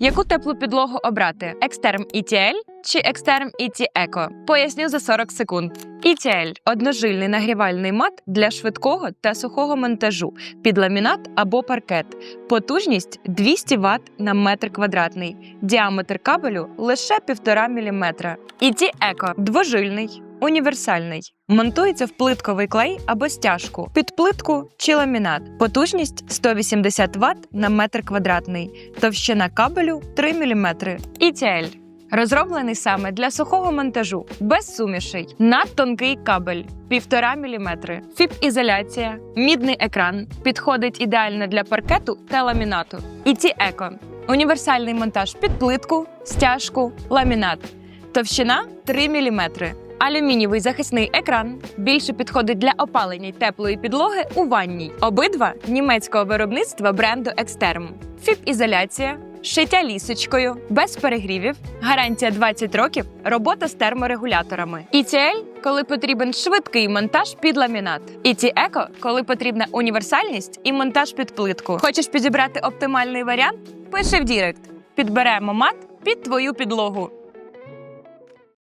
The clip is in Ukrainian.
Яку теплу підлогу обрати? Екстерм ETL чи Екстерм ET Eco? Поясню за 40 секунд. ETL – одножильний нагрівальний мат для швидкого та сухого монтажу під ламінат або паркет. Потужність 200 Вт на метр квадратний. Діаметр кабелю лише 1,5 мм. ET Eco – двожильний. Універсальний монтується в плитковий клей або стяжку, під плитку чи ламінат. Потужність 180 Вт на метр квадратний, товщина кабелю 3 мм. ETL розроблений саме для сухого монтажу, без сумішей, надтонкий кабель 1,5 мм. ФІП-ізоляція, мідний екран підходить ідеально для паркету та ламінату. ET Eco – універсальний монтаж під плитку, стяжку, ламінат. Товщина 3 мм. Алюмінієвий захисний екран більше підходить для опалення й теплої підлоги у ванній. Обидва німецького виробництва бренду Екстерм. ФІП-ізоляція, шиття лісочкою, без перегрівів, гарантія 20 років, робота з терморегуляторами. ETL – коли потрібен швидкий монтаж під ламінат. ET Eco – коли потрібна універсальність і монтаж під плитку. Хочеш підібрати оптимальний варіант? Пиши в Дірект. Підберемо мат під твою підлогу.